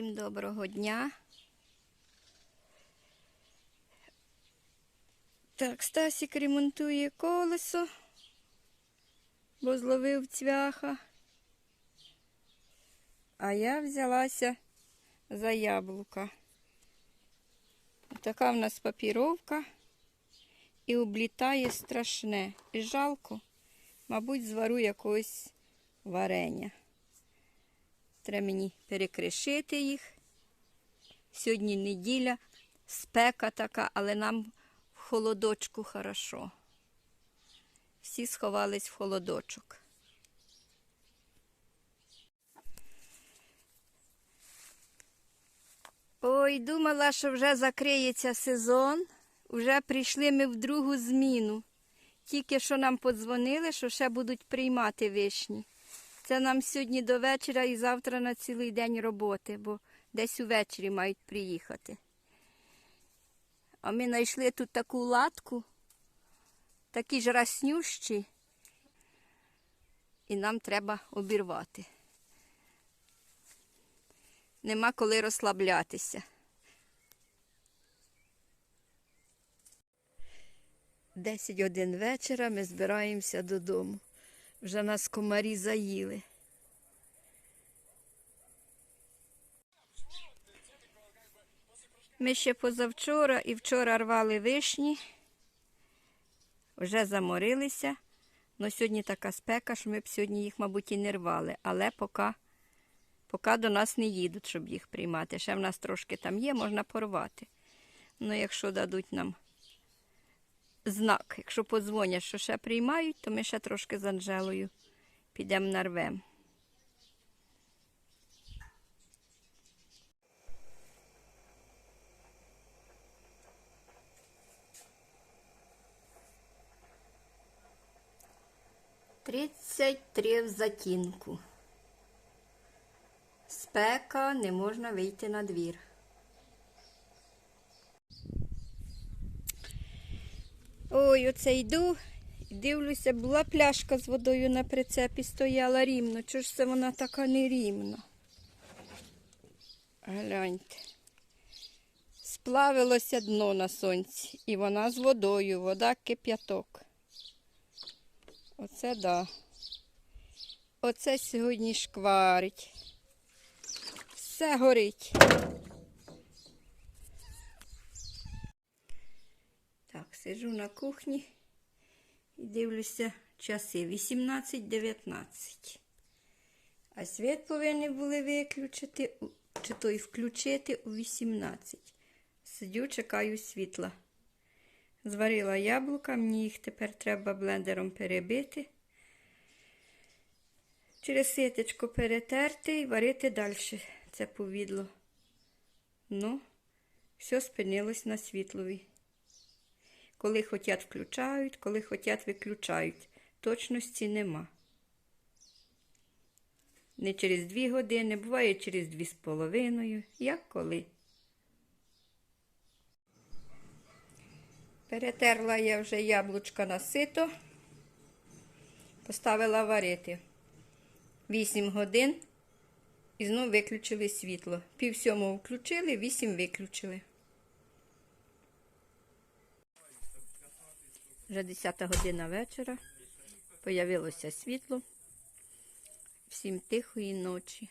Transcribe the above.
Доброго дня. Так, Стасік ремонтує колесо, бо зловив цвяха. А я взялася за яблука. Така в нас папіровка і облітає страшне. І жалко, мабуть, звару якогось варення. Треба мені перекришити їх. Сьогодні неділя, спека така, але нам в холодочку хорошо. Всі сховались в холодочок. Ой, думала, що вже закриється сезон. Вже прийшли ми в другу зміну. Тільки що нам подзвонили, що ще будуть приймати вишні. Це нам сьогодні до вечора і завтра на цілий день роботи, бо десь увечері мають приїхати. А ми знайшли тут таку латку, такі ж раснющі, і нам треба обірвати. Нема коли розслаблятися. Десять годин вечора ми збираємося додому. Вже нас комарі заїли. Ми ще позавчора і вчора рвали вишні, вже заморилися. але сьогодні така спека, що ми б сьогодні їх, мабуть, і не рвали. Але поки, поки до нас не їдуть, щоб їх приймати. Ще в нас трошки там є, можна порвати. Ну, якщо дадуть нам знак. Якщо подзвонять, що ще приймають, то ми ще трошки з Анжелою підемо нарвемо. Тридцять три в затінку. Спека, не можна вийти на двір. Ой, оце йду дивлюся, була пляшка з водою на прицепі, стояла рівно. Чого ж це вона така нерівна? Гляньте. Сплавилося дно на сонці, і вона з водою, вода кип'яток. Оце да. Оце сьогодні шкварить. Все горить. Так, сиджу на кухні і дивлюся часи 18-19. А світ повинні були виключити, чи то й включити у 18. Сидю, чекаю світла. Зварила яблука, мені їх тепер треба блендером перебити. Через ситечко перетерти і варити далі це повідло. Ну, все спинилось на світлові. Коли хотять включають, коли хотять виключають. Точності нема. Не через дві години, буває через дві з половиною, як коли. Перетерла я вже яблучка на сито, поставила варити. Вісім годин і знову виключили світло. Пів сьомого включили, вісім виключили. Вже 10 година вечора. Появилося світло. Всім тихої ночі.